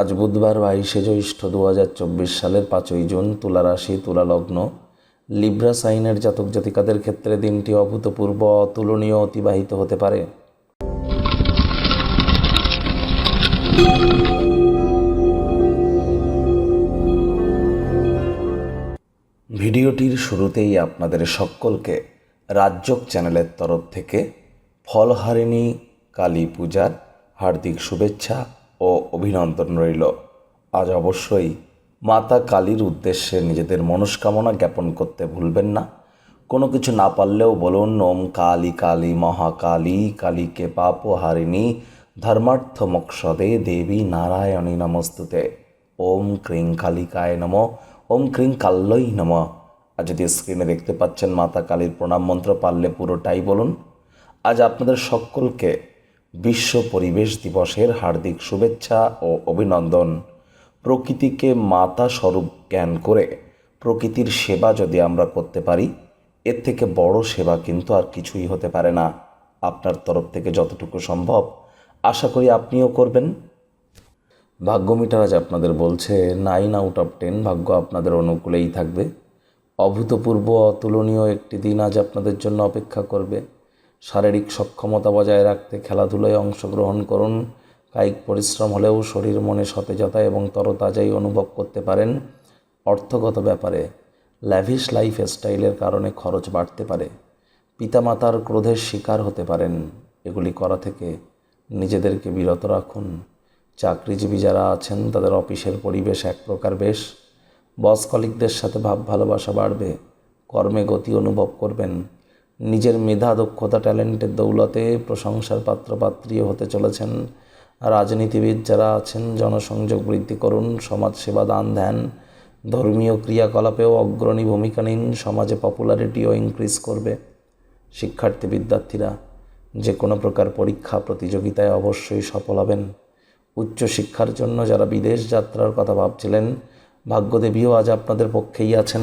আজ বুধবার বাইশে জ্যৈষ্ঠ দু হাজার চব্বিশ সালের পাঁচই জুন তুলা রাশি, তুলা লগ্ন। লিব্রা সাইনের জাতক জাতিকাদের ক্ষেত্রে দিনটি অভূতপূর্ব, অতুলনীয়, অতিবাহিত হতে পারে। ভিডিওটির শুরুতেই আপনাদের সকলকে রাজ্যক চ্যানেলের তরফ থেকে ফলহারিণী, কালী পূজার হার্দিক শুভেচ্ছা ও অভিনন্দন রইল। আজ অবশ্যই মাতা কালীর উদ্দেশ্যে নিজেদের মনস্কামনা জ্ঞাপন করতে ভুলবেন না। কোনো কিছু না পারলেও বলুন, ওম কালী কালী, মহাকালী কালীকে পাপ হারিণী, ধর্মার্থ মোক্ষদে দেবী নারায়ণী নমস্তুতে। ওম ক্রিং কালিকায় নম, ওম ক্রিং কাল্লই নম। আর যদি স্ক্রিনে দেখতে পাচ্ছেন মাতা কালীর প্রণাম মন্ত্র পারলে পুরোটাই বলুন। আজ আপনাদের সকলকে বিশ্ব পরিবেশ দিবসের হার্দিক শুভেচ্ছা ও অভিনন্দন। প্রকৃতিকে মাতা স্বরূপ জ্ঞান করে প্রকৃতির সেবা যদি আমরা করতে পারি, এর থেকে বড় সেবা কিন্তু আর কিছুই হতে পারে না। আপনার তরফ থেকে যতটুকু সম্ভব, আশা করি আপনিও করবেন। ভাগ্য মিটার আজ আপনাদের বলছে নাইন আউট অফ টেন ভাগ্য আপনাদের অনুকূলেই থাকবে। অভূতপূর্ব, অতুলনীয় একটি দিন আজ আপনাদের জন্য অপেক্ষা করবে। শারীরিক সক্ষমতা বজায় রাখতে খেলাধুলায় অংশগ্রহণ করুন। কায়িক পরিশ্রম হলেও শরীর মনে সতেজতা এবং তরতাজাই অনুভব করতে পারেন। অর্থগত ব্যাপারে ল্যাভিশ লাইফ স্টাইলের কারণে খরচ বাড়তে পারে। পিতামাতার ক্রোধের শিকার হতে পারেন। এগুলি করা থেকে নিজেদেরকে বিরত রাখুন। চাকরিজীবী যারা আছেন, তাদের অফিসের পরিবেশ এক প্রকার বেশ। বস কলিকদের সাথে ভাব ভালোবাসা বাড়বে। কর্মে গতি অনুভব করবেন। নিজের মেধা, দক্ষতা, ট্যালেন্টের দৌলতে প্রশংসার পাত্রপাত্রীও হতে চলেছেন। রাজনীতিবিদ যারা আছেন, জনসংযোগ বৃদ্ধি করুন সমাজসেবা দান ধ্যান। ধর্মীয় ক্রিয়াকলাপেও অগ্রণী ভূমিকা নিন, সমাজে পপুলারিটিও ইনক্রিজ করবে। শিক্ষার্থী, বিদ্যার্থীরা যে কোনো প্রকার পরীক্ষা, প্রতিযোগিতায় অবশ্যই সফল হবেন। উচ্চশিক্ষার জন্য যারা বিদেশ যাত্রার কথা ভাবছিলেন, ভাগ্যদেবীও আজ আপনাদের পক্ষেই আছেন।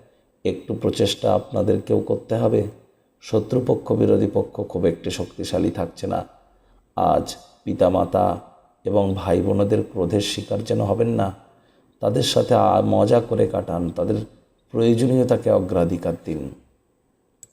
একটু প্রচেষ্টা আপনাদেরকেও করতে হবে। শত্রুপক্ষ, বিরোধী পক্ষ খুব একটি শক্তিশালী থাকছে না। আজ পিতামাতা এবং ভাই বোনদের ক্রোধের শিকার যেন হবেন না, তাদের সাথে মজা করে কাটান, তাদের প্রয়োজনীয়তাকে অগ্রাধিকার দিন।